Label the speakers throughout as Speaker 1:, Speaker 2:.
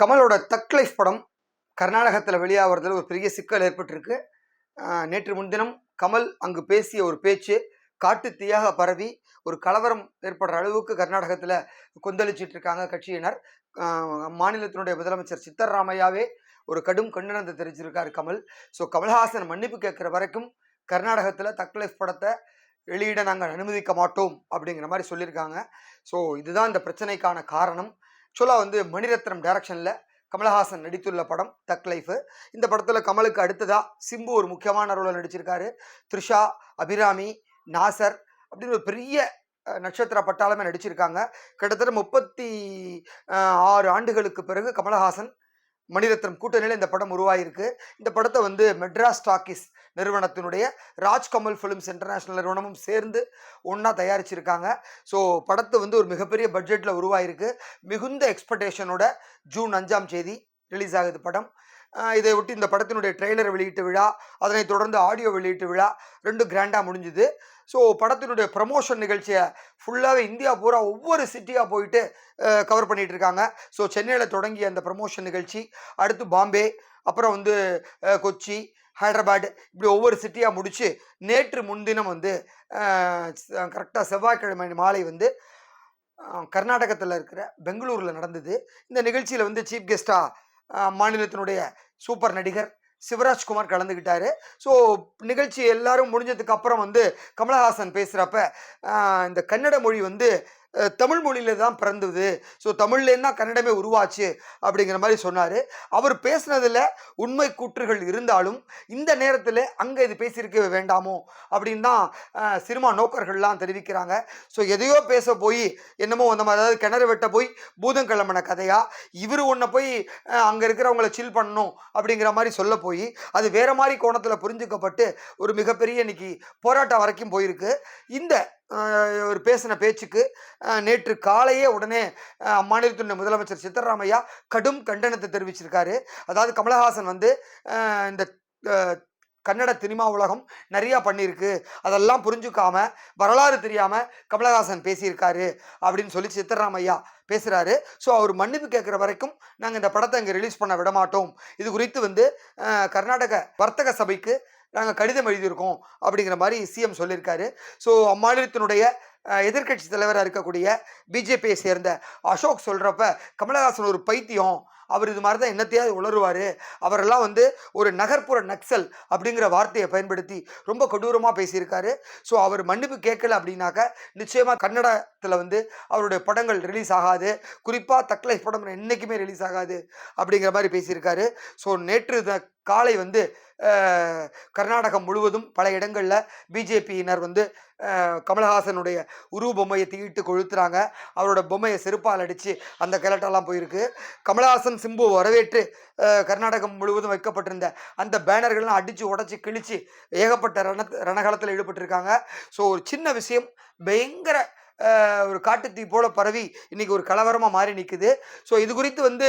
Speaker 1: கமலோட தக் லைஃப் படம் கர்நாடகத்தில் வெளியாகிறதுல ஒரு பெரிய சிக்கல் ஏற்பட்டிருக்கு. நேற்று முன்தினம் கமல் அங்கு பேசிய ஒரு பேச்சு காட்டு தீயாக பரவி ஒரு கலவரம் ஏற்படுற அளவுக்கு கர்நாடகத்தில் கொந்தளிச்சிட்டு இருக்காங்க கட்சியினர். மாநிலத்தினுடைய முதலமைச்சர் சித்தராமையாவே ஒரு கடும் கண்டனத்தை தெரிவிச்சிருக்கார் கமல். ஸோ கமல்ஹாசன் மன்னிப்பு கேட்குற வரைக்கும் கர்நாடகத்தில் தக் லைஃப் படத்தை வெளியிட நாங்கள் அனுமதிக்க மாட்டோம் அப்படிங்கிற மாதிரி சொல்லியிருக்காங்க. ஸோ இதுதான் இந்த பிரச்சனைக்கான காரணம். ஆக்சுவலாக வந்து மணிரத்னம் டைரக்ஷனில் கமலஹாசன் நடித்துள்ள படம் தக் லைஃப். இந்த படத்தில் கமலுக்கு அடுத்ததாக சிம்பு ஒரு முக்கியமான ரோலில் நடிச்சிருக்காரு. த்ரிஷா அபிராமி நாசர் அப்படின்னு ஒரு பெரிய நட்சத்திர பட்டாளமே நடிச்சிருக்காங்க. கிட்டத்தட்ட முப்பத்தி ஆறு ஆண்டுகளுக்கு பிறகு கமலஹாசன் மணிரத்னம் கூட்டணியில் இந்த படம் உருவாயிருக்கு. இந்த படத்தை வந்து மெட்ராஸ் டாக்கிஸ் நிறுவனத்தினுடைய ராஜ்கமல் ஃபிலிம்ஸ் இன்டர்நேஷ்னல் நிறுவனமும் சேர்ந்து ஒன்றா தயாரிச்சிருக்காங்க. ஸோ படத்தை வந்து ஒரு மிகப்பெரிய பட்ஜெட்டில் உருவாயிருக்கு. மிகுந்த எக்ஸ்பெக்டேஷனோட ஜூன் அஞ்சாம் தேதி ரிலீஸ் ஆகுது படம். இதை ஒட்டி இந்த படத்தினுடைய ட்ரெய்லர் வெளியீட்டு விழா அதனைத் தொடர்ந்து ஆடியோ வெளியீட்டு விழா ரெண்டும் கிராண்டாக முடிஞ்சுது. ஸோ படத்தினுடைய ப்ரமோஷன் நிகழ்ச்சியை ஃபுல்லாகவே இந்தியா பூரா ஒவ்வொரு சிட்டியாக போயிட்டு கவர் பண்ணிகிட்டு இருக்காங்க. ஸோ சென்னையில் தொடங்கிய அந்த ப்ரமோஷன் நிகழ்ச்சி அடுத்து பாம்பே அப்புறம் வந்து கொச்சி ஹைதராபாத் இப்படி ஒவ்வொரு சிட்டியாக முடித்து நேற்று முன்தினம் வந்து கரெக்டாக செவ்வாய்க்கிழமை மாலை வந்து கர்நாடகத்தில் இருக்கிற பெங்களூரில் நடந்தது. இந்த நிகழ்ச்சியில் வந்து சீஃப் கெஸ்ட்டாக மாநிலத்தினுடைய சூப்பர் நடிகர் சிவராஜ்குமார் கலந்துக்கிட்டாரு ஸோ நிகழ்ச்சி எல்லாரும் முடிஞ்சதுக்கு அப்புறம் வந்து கமலஹாசன் பேசுகிறப்ப இந்த கன்னட மொழி வந்து தமிழ் மொழியில் தான் பிறந்தது. ஸோ தமிழ்லேருந்து தான் கன்னடமே உருவாச்சு அப்படிங்கிற மாதிரி சொன்னார். அவர் பேசுனதில் உண்மை கூற்றுகள் இருந்தாலும் இந்த நேரத்தில் அங்கே இது பேசியிருக்க வேண்டாமோ அப்படின்னு தான் சினிமா நோக்கர்கள்லாம் தெரிவிக்கிறாங்க. ஸோ எதையோ பேச போய் என்னமோ அந்த மாதிரி அதாவது கிணறு வெட்ட போய் பூதம் கிளம்பின கதையாக இவர் ஒன்றை போய் அங்கே இருக்கிறவங்கள சில் பண்ணணும் அப்படிங்கிற மாதிரி சொல்ல போய் அது வேறு மாதிரி கோணத்தில் புரிஞ்சுக்கப்பட்டு ஒரு மிகப்பெரிய இன்னைக்கு போராட்டம் வரைக்கும் போயிருக்கு. இந்த அஹ், ஒரு பேசின பேச்சுக்கு நேற்று காலையே உடனே அஹ், அம்மாநிலத்தினுடைய முதலமைச்சர் சித்தராமையா கடும் கண்டனத்தை தெரிவிச்சிருக்காரு. அதாவது கமலஹாசன் வந்து இந்த கன்னட சினிமா உலகம் நிறையா பண்ணியிருக்கு அதெல்லாம் புரிஞ்சுக்காம வரலாறு தெரியாமல் கமலஹாசன் பேசியிருக்காரு அப்படின்னு சொல்லி சித்தராமையா பேசுகிறாரு ஸோ அவர் மன்னிப்பு கேட்குற வரைக்கும் நாங்கள் இந்த படத்தை இங்கே ரிலீஸ் பண்ண விட மாட்டோம் இது குறித்து வந்து கர்நாடக வர்த்தக சபைக்கு நாங்கள் கடிதம் எழுதியிருக்கோம் அப்படிங்கிற மாதிரி சிஎம் சொல்லியிருக்காரு. ஸோ அம்மாநிலத்தினுடைய எதிர்க்கட்சி தலைவராக இருக்கக்கூடிய பிஜேபியை சேர்ந்த அசோக் சொல்கிறப்ப கமலஹாசன் ஒரு பைத்தியம். அவர் இது மாதிரி தான் என்னத்தையாவது உளருவார் அவரெல்லாம் வந்து ஒரு நகர்ப்புற நக்சல் அப்படிங்கிற வார்த்தையை பயன்படுத்தி ரொம்ப கொடூரமாக பேசியிருக்காரு. ஸோ அவர் மன்னிப்பு கேட்கல அப்படின்னாக்க நிச்சயமாக கன்னடத்தில் வந்து அவருடைய படங்கள் ரிலீஸ் ஆகாது. குறிப்பாக தக்லைஃப் படம் என்றைக்குமே ரிலீஸ் ஆகாது அப்படிங்கிற மாதிரி பேசியிருக்காரு. ஸோ நேற்று காலை வந்து கர்நாடகம் முழுவதும் பல இடங்களில் பிஜேபியினர் வந்து கமல்ஹாசனுடைய உருவ பொம்மையை தீயிட்டு கொளுத்துறாங்க. அவரோட பொம்மையை செருப்பால் அடித்து அந்த கிளட்டெல்லாம் போயிருக்கு. கமலஹாசன் சிம்பு வரவேற்று கர்நாடகம் முழுவதும் வைக்கப்பட்டிருந்த அந்த பேனர்கள்லாம் அடித்து உடச்சி கிழிச்சு ஏகப்பட்ட ரண ரணகலத்தில் ஈடுபட்டிருக்காங்க. ஸோ ஒரு சின்ன விஷயம் பயங்கர ஒரு காட்டுத்தீ போல பரவி இன்னைக்கு ஒரு கலவரமாக மாறி நிற்குது ஸோ இது குறித்து வந்து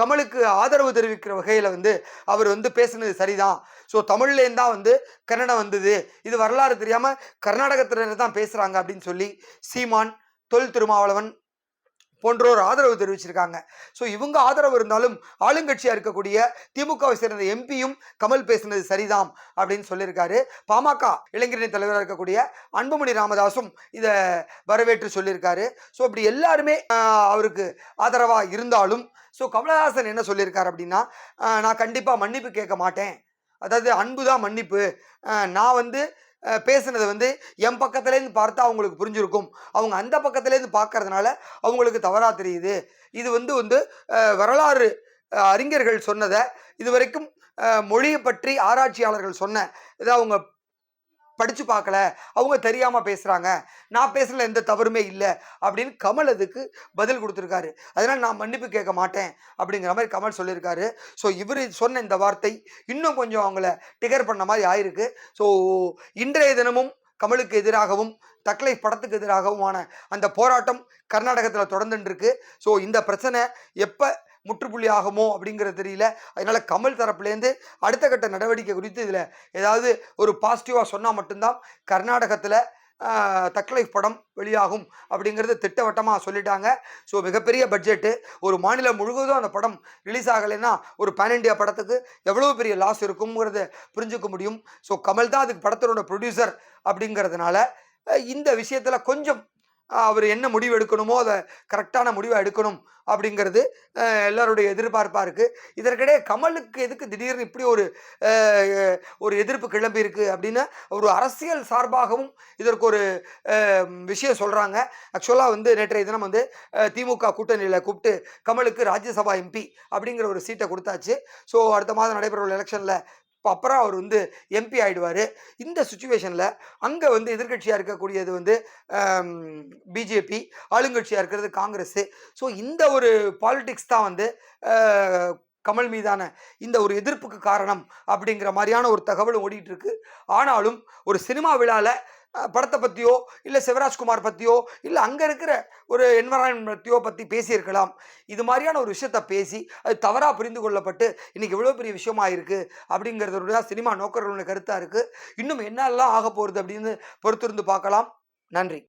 Speaker 1: கமலுக்கு ஆதரவு தெரிவிக்கிற வகையில் வந்து அவர் வந்து பேசுனது சரிதான். ஸோ தமிழ்லேருந்து தான் வந்து கன்னடம் வந்தது. இது வரலாறு தெரியாமல் கர்நாடகத்திலேருந்து தான் பேசுகிறாங்க அப்படின்னு சொல்லி சீமான் தொல் திருமாவளவன் போன்றோர் ஆதரவு தெரிவிச்சிருக்காங்க. ஸோ இவங்க ஆதரவு இருந்தாலும் ஆளுங்கட்சியாக இருக்கக்கூடிய திமுகவை சேர்ந்த எம்பியும் கமல் பேசினது சரிதான் அப்படின்னு சொல்லியிருக்காரு. பாமக இளைஞரணி தலைவராக இருக்கக்கூடிய அன்புமணி ராமதாசும் இதை வரவேற்று சொல்லியிருக்காரு. ஸோ இப்படி எல்லாருமே அவருக்கு ஆதரவாக இருந்தாலும் ஸோ கமலஹாசன் என்ன சொல்லியிருக்காரு அப்படின்னா நான் கண்டிப்பாக மன்னிப்பு கேட்க மாட்டேன். அதாவது அன்பு தான் மன்னிப்பு நான் வந்து பேசுனது வந்து என் பக்கத்துலேருந்து பார்த்தா அவங்களுக்கு புரிஞ்சிருக்கும். அவங்க அந்த பக்கத்துலேருந்து பார்க்கறதுனால அவங்களுக்கு தவறாக தெரியுது. இது வந்து வந்து வரலாறு அறிஞர்கள் சொன்னதை இதுவரைக்கும் வரைக்கும் மொழியை பற்றி ஆராய்ச்சியாளர்கள் சொன்ன இதை அவங்க படித்து பார்க்கல. அவங்க தெரியாமல் பேசுகிறாங்க நான் பேசுனதுல எந்த தவறுமே இல்லை அப்படின்னு கமல் அதுக்கு பதில் கொடுத்துருக்காரு. அதனால் நான் மன்னிப்பு கேட்க மாட்டேன் அப்படிங்கிற மாதிரி கமல் சொல்லியிருக்காரு. ஸோ இவர் சொன்ன இந்த வார்த்தை இன்னும் கொஞ்சம் அவங்கள டிகர் பண்ண மாதிரி ஆயிருக்கு. ஸோ இன்றைய தினமும் கமலுக்கு எதிராகவும் தக்லை படத்துக்கு எதிராகவுமான அந்த போராட்டம் கர்நாடகத்தில் தொடர்ந்துட்டு இருக்கு. ஸோ இந்த பிரச்சனை எப்போ முற்றுப்புள்ளி ஆகுமோ அப்படிங்கிறது தெரியல. அதனால் கமல் தரப்புலேருந்து அடுத்த கட்ட நடவடிக்கை குறித்து இதில் ஏதாவது ஒரு பாசிட்டிவாக சொன்னால் மட்டும்தான் கர்நாடகத்தில் தக்லைஃப் படம் வெளியாகும் அப்படிங்கிறது திட்டவட்டமாக சொல்லிட்டாங்க. ஸோ மிகப்பெரிய பட்ஜெட்டு ஒரு மாநிலம் முழுவதும் அந்த படம் ரிலீஸ் ஆகலைன்னா ஒரு பேன் இண்டியா படத்துக்கு எவ்வளோ பெரிய லாஸ் இருக்குங்கிறத புரிஞ்சுக்க முடியும். ஸோ கமல் தான் அதுக்கு படத்தினோட ப்ரொடியூசர் அப்படிங்கிறதுனால இந்த விஷயத்தில் கொஞ்சம் அவர் என்ன முடிவு எடுக்கணுமோ அதை கரெக்டான முடிவை எடுக்கணும் அப்படிங்கிறது எல்லாருடைய எதிர்பார்ப்பாக இருக்குது இதற்கிடையே கமலுக்கு எதுக்கு திடீர்னு இப்படி ஒரு ஒரு எதிர்ப்பு கிளம்பி இருக்குது அப்படின்னு ஒரு அரசியல் சார்பாகவும் இதற்கு ஒரு விஷயம் சொல்கிறாங்க ஆக்சுவலாக வந்து நேற்றைய தினம் வந்து திமுக கூட்டணியில் கூப்பிட்டு கமலுக்கு ராஜ்யசபா எம்பி அப்படிங்கிற ஒரு சீட்டை கொடுத்தாச்சு. ஸோ அடுத்த மாதம் நடைபெற உள்ள எலெக்ஷனில் இப்போ அப்புறம் அவர் வந்து எம்பி ஆயிடுவார். இந்த சுச்சுவேஷனில் அங்கே வந்து எதிர்க்கட்சியாக இருக்கக்கூடியது வந்து பிஜேபி ஆளுங்கட்சியாக இருக்கிறது காங்கிரஸ். ஸோ இந்த ஒரு பாலிடிக்ஸ் தான் வந்து கமல் மீதான இந்த ஒரு எதிர்ப்புக்கு காரணம் அப்படிங்கிற மாதிரியான ஒரு தகவல் ஓடிட்டு இருக்கு. ஆனாலும் ஒரு சினிமா விழாவில் படத்தை பற்றியோ இல்லை சிவராஜ்குமார் பற்றியோ இல்லை அங்கே இருக்கிற ஒரு என்வரான்மெண்ட் பற்றியோ பற்றி பேசியிருக்கலாம். இது மாதிரியான ஒரு விஷயத்த பேசி அது தவறாக புரிந்து கொள்ளப்பட்டு இன்றைக்கி இவ்வளோ பெரிய விஷயமா இருக்குது அப்படிங்கிறதுடைய சினிமா நோக்கர்களுடைய கருத்தாக இருக்குது இன்னும் என்னெல்லாம் ஆக போகிறது அப்படின்னு பொறுத்திருந்து பார்க்கலாம். நன்றி.